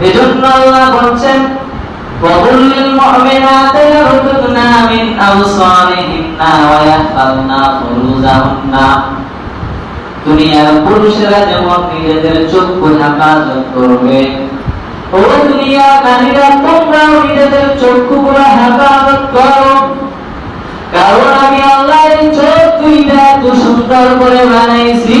এজন্য আল্লাহ বলছেন وقل للمؤمنات يغضضن من أبصارهن ويحفظن فروجهن দুনিয়ার পুরুষেরা যেমন নিজেদের চক্ষু হেফাজত করবে ও দুনিয়া নারীরা তোমরাও নিজেদের চক্ষুগুলো হেফাজত করো কারণ আমি আল্লাহ এই চোখ দুইটা এত সুন্দর করে বানাইছি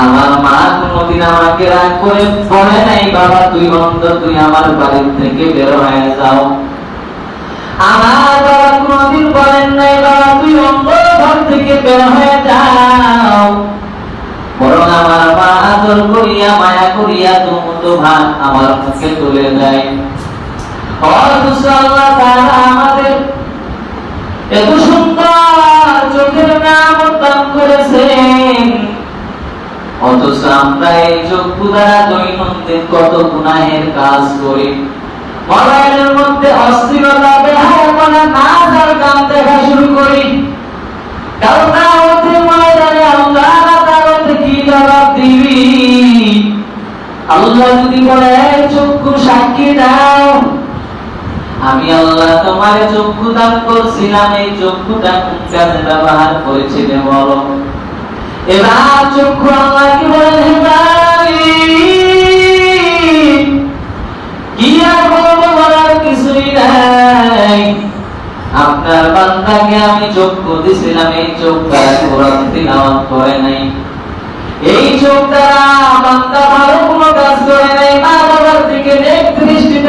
আমার মা কোনদিন আমাকে রাগ করে বলে নাই, বাবা, তুই অন্ধ তুই আমার বাড়ির থেকে বের হয়ে যাও। আমার বাবা কোনদিন বলেন নাই, বাবা, তুই অন্ধ ঘর থেকে বের হয়ে যাও বরং আমার মা আদর করিয়া মায়া করিয়া দুমুটো ভাত আমার মুখে তুলে দেয়। আল্লাহ আমাদের এত সুন্দর নাম দান দৈনন্দিন কত গুনাহের কাজ করি। মোবাইলের মধ্যে অস্থিরতা দেখা শুরু করি। আল্লাহ যদি বলে "এই চক্ষু সাক্ষী দাও। আমি আল্লাহ তোমার চক্ষু দান করছিলাম, এই চক্ষুটা কাজে ব্যবহার করেছিলে বলো? এবার চক্ষু কি বলেন আর বলব বলার কিছুই নাই। আপনার বান্দাকে আমি চক্ষু দিছিলাম, এই চোখ কোরআন তিলাওয়াত করে নাই।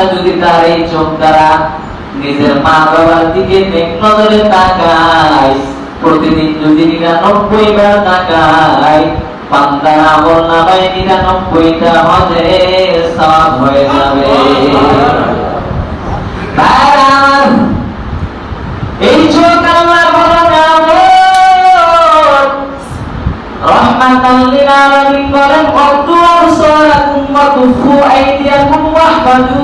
কোন যদি তার এই চোখ দ্বারা নিজের মা বাবার দিকে নেক নজরে প্রতিদিন যদি নিরানব্বই বার তাকায়, বান্দার আমল নামায় নিরানব্বইটা সওয়াব হয়ে যাবে এই চোখ আল্লাহর বড় নিয়ামত। রহমাতাল লিল আলামিন বলেন ওয়াহফাজু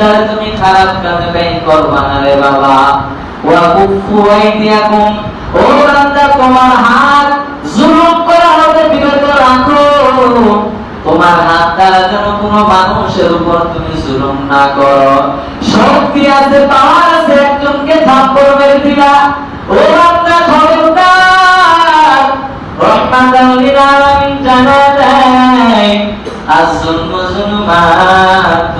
দ্বারা তুমি খারাপ কাজে ব্যয় করবা না রে বাবা। ওয়া কুফু আইদিয়াকুম। ও বান্দা, তোমার হাত জুলুম করা হতে বিরত রাখো। তোমার হাত দ্বারা যেন কোনো মানুষের উপর তুমি জুলুম না করো। শক্তি আছে, পাওয়ার আছে, একজনকে থাপ্পড় মেরে দিলা ও বান্দা, খবরদার। রহমাতাল লিল জানা দেয় আজ-জুলমু জুলুমাতুন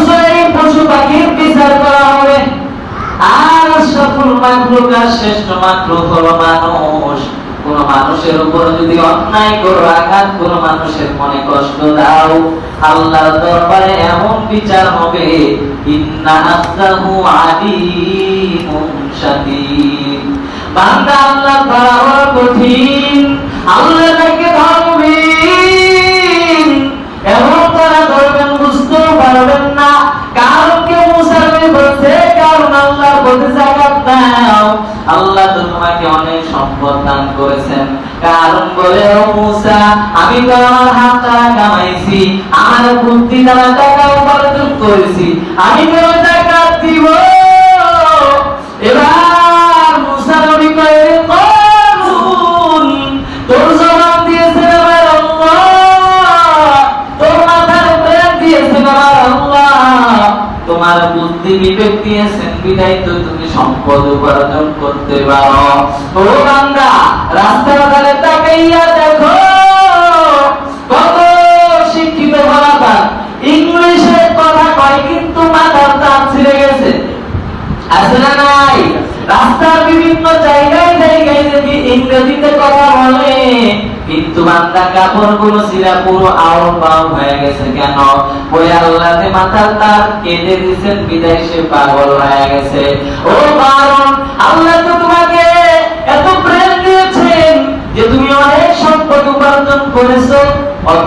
বিচার করা হবে। আর সফল মাকলুক শ্রেষ্ঠ মাকলুক হলো মানুষ। কোন মানুষের উপর যদি অন্যায় করো আঘাত, কোনো মানুষের মনে কষ্ট দাও। আল্লাহর দরবারে এমন বিচার হবে বান্দা আল্লাহ ধরা কঠিন, আল্লাহ তাকে বলে, ও মুসা, আমি তো আমার হাত কামাইছি আমার বুদ্ধি দ্বারা টাকা উপার্জন করেছি, আমি জাকাত দিব। এবার মুসা নবী কয়ে তোর জবান দিয়েছে আমার তোর মাথার দিয়েছেন আমার তোমার বুদ্ধি বিবেক বিদায় তো তুমি সম্পদ উপার্জন করতে পারো। ও বান্দা, রাস্তার ধারে তাকাইয়া দেখো, কত শিক্ষিত বলা ইংলিশে কথা কয়, কিন্তু মাথার তার ছিঁড়ে গেছে। আছে না নাই? রাস্তার বিভিন্ন জায়গায় জায়গায় যদি ইংরেজিতে কথা বলে, কিন্তু বান্দা কাপড়গুলো ছিলা পুরো আও পাও হয়ে গেছে কেন? ওই আল্লাহতে মাথার তার কেটে দিয়েছেন, বিদায় সে পাগল হয়ে গেছে। ও কারণ আল্লাহ তো তোমাকে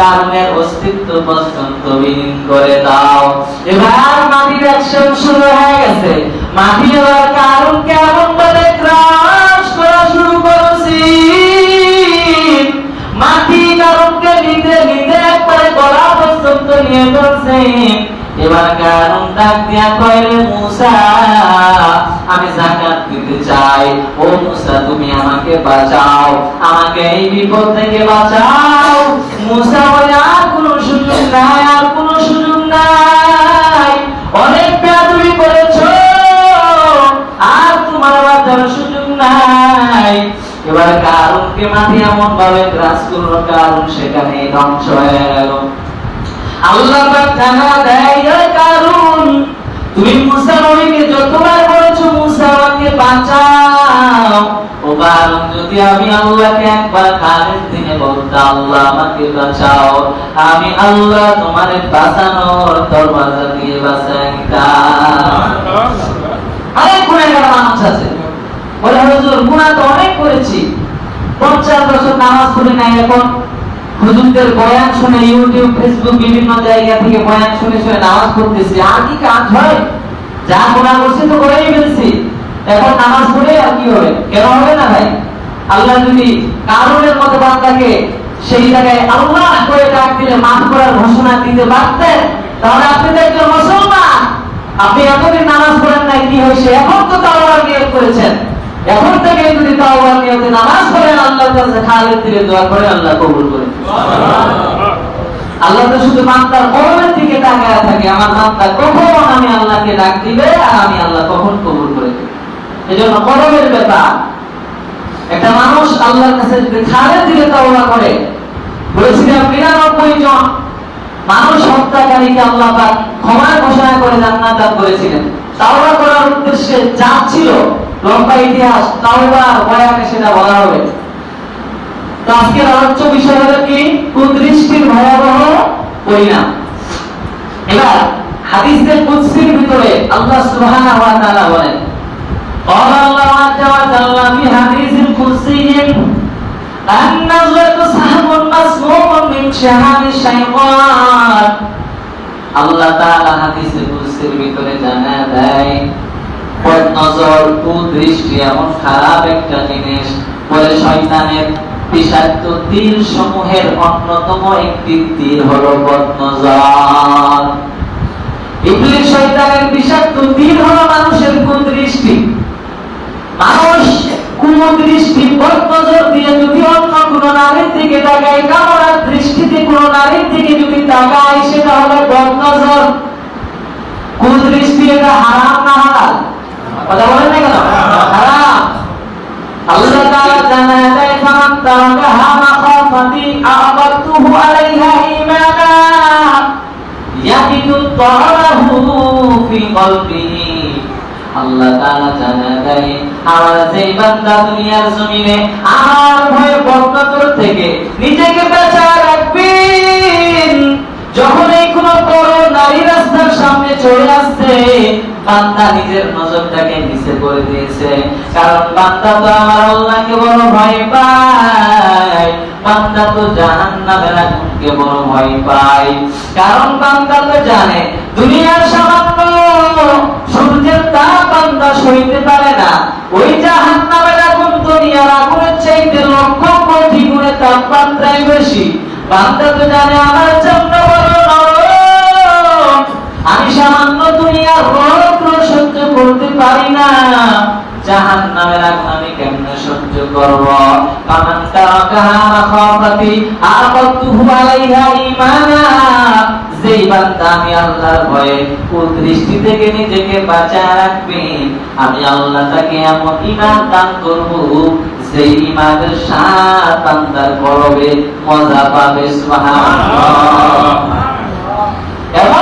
কারণের অস্তিত্ব পর্যন্ত বিলীন করে দাও। এবার মাটির অ্যাকশন শুরু হয়ে গেছে। মাটি এবার কারণ কেমন ভাবে ক্রাশ করা শুরু মাটি কারণকে নিতে নিতে একবারে গলা পর্যন্ত নিয়ে এবার কারণ ডাক দিয়া মুসা, আমি জাকাত দিতে চাই। ও মুসা, তুমি আমাকে বাঁচাও। আমাকে এই বিপদ থেকে বাঁচাও। মুসা বলে আর কোনো সুযোগ নাই, আর সুযোগ নাই। অনেক বেয়াদবি করেছ, আর তোমার বাঁচার সুযোগ নাই। এবার কারণকে এমন ভাবে গ্রাস করল কারণ সেখানে ধ্বংস হয়ে গেল। আল্লাহ জানা দেয় কারণ তুমি মুসা নবীকে যতবার বলেছ মুসা বাঁচাও। যদি আমি আল্লাহকে একবার কানের দিনে বলতাম আল্লাহ আমাকে বাঁচাও। আমি আল্লাহ তোমারে বাঁচানোর দরওয়াজা দিয়ে বাঁচাই দিতাম অনেক গুণাগার মানুষ আছে, বলে, হুজুর, গুনাহ তো অনেক করেছি। পঞ্চাশ বছর নামাজ পড়ি নাই এখন। হুজুরদের বয়ান শুনে ইউটিউব, ফেসবুক, বিভিন্ন জায়গা থেকে বয়ান শুনে শুনে নামাজ পড়তেছি। আর কি কাজ হয়? যা গুনাহ করছি তো করেই ফেলছি। এখন নামাজ পড়ে আর কি হবে? কেন হবে না ভাই? আল্লাহ যদি কারণের মতো বান্দাকে সেই জায়গায় আল্লাহ করে ডাক দিলে, মাফ করার ঘোষণা দিতে পারতেন, তাহলে আপনি তো একজন মুসলমান। আপনি এতদিন নামাজ পড়েন নাই, কি হয়েছে? এখন তো তাওবার নিয়ত করেছেন। এখন থেকে যদি তাওবার নিয়তে নামাজ পড়েন, আল্লাহর কাছে খালেদ দিলে দোয়া করে আল্লাহ কবুল করে আল্লাহ তো শুধু বান্দার কবরের দিকে তাকায় থাকে। আমার বান্দা কখন আমি আল্লাহকে ডাক দিবে আর আমি আল্লাহ কখন কবুল করে দেব এজন্য কবরের ব্যাপার একটা মানুষ আল্লাহর কাছে খালেদ দিলে তাওবা করে। বলেছিলাম, নিরানব্বই জন মানুষ হত্যাকারীকে আল্লাহ পাক ঘোষণা করে জান্নাত দান করেছিলেন। তাওবা করার উদ্দেশ্যে যাচ্ছিল লম্বা ইতিহাস তাওবার বয়ানে সেটা বলা হবে। তো আজকের আলোচ্য বিষয় হলো কি? কুদৃষ্টির ভয়াবহ পরিণাম? এবার হাদিসের কুদসির ভিতরে আল্লাহ সুবহানাহু ওয়া তাআলা বলেন قال الله عز وجل في حديث القدسي النظرة سهم مسموم من شهاب الشيطان আল্লাহ তাআলা হাদিসে কুদসির ভিতরে জানা দেয় পথ নজর কুদৃষ্টি এমন খারাপ একটা জিনিস বলে শয়তানের বিষাক্ত তীর সমূহের অন্যতম একটি তীর হলো পথ নজর ইবলিস শয়তানের বিষাক্ত তীর হারাম না হালাল? কথা বলেন কেন? হারাম। আল্লাহ তাআলা জানায় দেয় ফামান তারাকাহা মাখাফাতি আবাদতুহু আলাইহা ঈমানা ইয়াকিদু তারাহু ফি কলবিহি আল্লাহ তাআলা জানায় দেয় আমার যেই বান্দা দুনিয়ার জমিনে আমার ভয়ে বদনজর থেকে নিজেকে বাঁচায় রাখবেন। যখন এই কোন বড় নারী রাস্তার সামনে চলে আসছে বান্দা নিজের নজরটাকে নিচে করে দিয়েছে। কারণ বান্দা তো আমার আল্লাহকে বড় ভয় পায়। বান্দা তো আগুনকে বড় ভয় পায়। কারণ বান্দা তো জানে, দুনিয়ার সামান্য সূর্যের বান্দা সইতে পারে না। ওই আগুন দুনিয়ার আগুনের চাইতে লক্ষ কোটি গুণে তাপমাত্রায় বেশি। বান্দা তো জানে আমার জন্য বড় আমি সামান্য দুনিয়ার রৌদ্র সহ্য করতে পারি না। জাহান নামের আগুন আমি সহ্য করব? যেই বান্দা আমি আল্লাহর ভয়ে কুদৃষ্টি থেকে নিজেকে বাঁচায় রাখবেন আমি আল্লাহ তাকে এমন দান করব সেই ঈমানের স্বাদ বান্দার করবে মজা পাবে, সুবহানাল্লাহ। সঙ্গে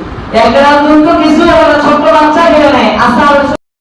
একটা নতুন কিছু ছোট্ট বাচ্চা খেয়ে নেয় আশা